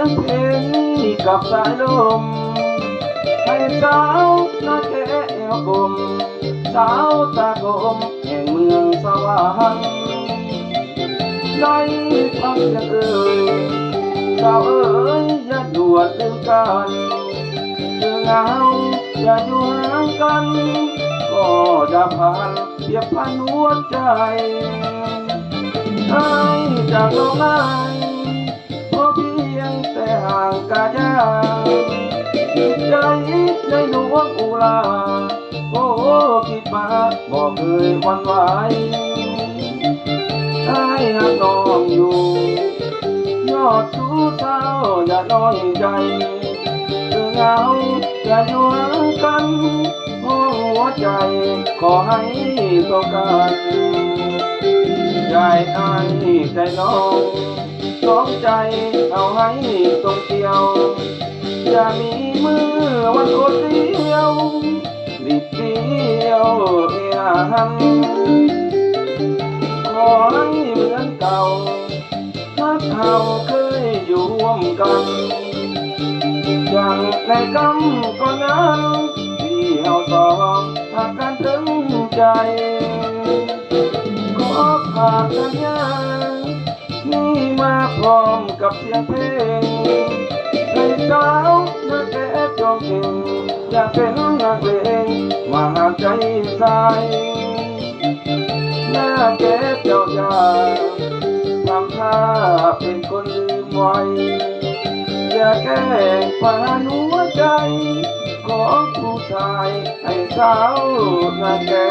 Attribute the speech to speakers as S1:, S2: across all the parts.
S1: กับสายลมให้สาวนาแก้วกลมสาวตากลมแห่งเมืองสวรรค์ได้พักอย่างเอ่ยสาวเอ๋ยอย่าด่วนลืมกันเธอเงาอย่าอยู่ห่างกัน ก็จะผ่านเพียบพันหัวใจให้จากเราไงเใจในหลวงอุลาโอ้คิดมาบอกเคยวันไหวให้หักน้องอยู่ ยอดชู้เท้าอย่าน้อยใจเธอเหงาอย่าอยู่ห่างกันห้องหัวใจขอให้ต้องกันใจอ้ายใจน้อง สองใจเอาให้ตรงเดียวอย่ามีมือวันคนเดียวดิบเดียวเอียหันขอให้เหมือนเก่าถ้าเขาเคยอยู่ร่วมกันอย่างในกำก็นั้นที่เฮาสองหากกันถึงใจขอฝากสัญญา มาพร้อมกับเสียงเพลงให้สาวนักแก่จงเก่งอยากเป็นนักเลงมาหาใจใสหน้าแก่เจ้าอยาทำท่าเป็นคนลืมไว้อย่าแก้ปัญหาหัวใจของผู้ชายให้สาวนักแก่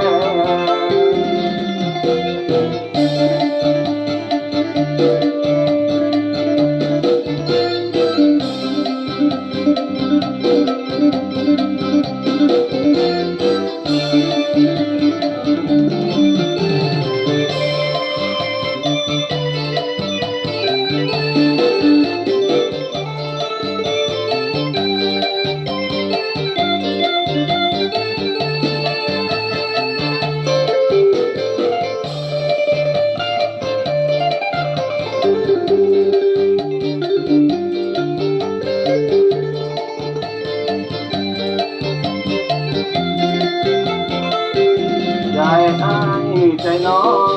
S1: ใจน้อง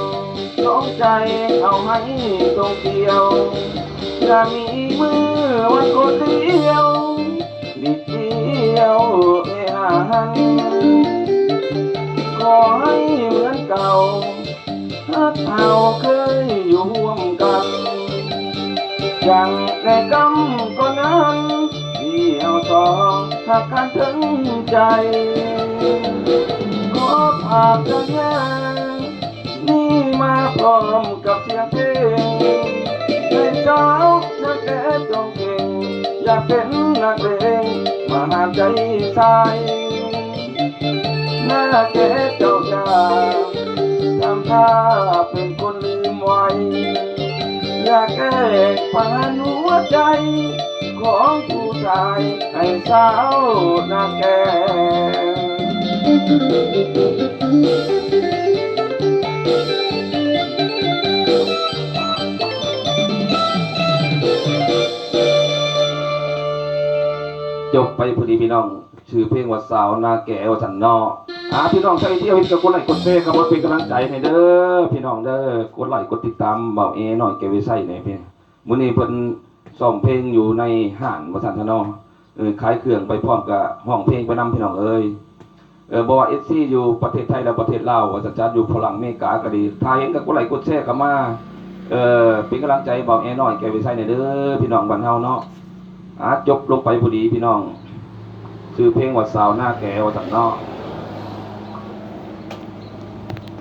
S1: น้องใจเอาให้ตรงเดียวอย่ามีมือวันคนเดียวดิเดียวเอหันขอให้เหมือนเก่าถ้าเราเคยอยู่ร่วมกันอย่างในกำก็นั้นที่เอาสองหากกันถึงใจขอฝากสัญญานี่ มาพร้อมกับเสียงเพลงให้าวนักแก่จงเก่งอยากเป็นนักเลงมาหาใจใส่หน้าแก่เจ้าอย่าทำท่าเป็นคนลืมไว้อยากแก้ปัญหาหัวใจ ของผู้ชายให้สาวนักแก่ ไปพอดีพี่น้องชื่อเพลงว่าสาวนาแก่วสันนออ่าพี่น้องใครที่เอาไปกับกดไลค์กดแชร์ครับมาเป็นกำลังใจให้เด้อพี่น้องเด้อกดไลค์กดติดตามเบาเอหน่อยแกไว้ใส่ในอยเพียงมื้อนี้เพิ่นซ้อมเพลงอยู่ในห้างว่าซั่นซะเนาะเออขายเครื่องไปพร้อมกับห้องเพลงไปนํพี่น้องเอ้ยเออบ่ว่า FC อยู่ประเทศไทยและประเทศลาวว่าจะจัดอยู่ฝรั่งเมกาก็ดีถ้าเห็นก็กดไลค์กดแชร์เข้ามาเออเป็นกำลังใจเบาเอหน่อยแกไว้ใส่ในอยเด้อพี่น้องบ้านเฮาเนาะ อาจบลงไปพอดีพี่น้อง คือเพลงวัดสาวหน้าแก่วัดสังนอก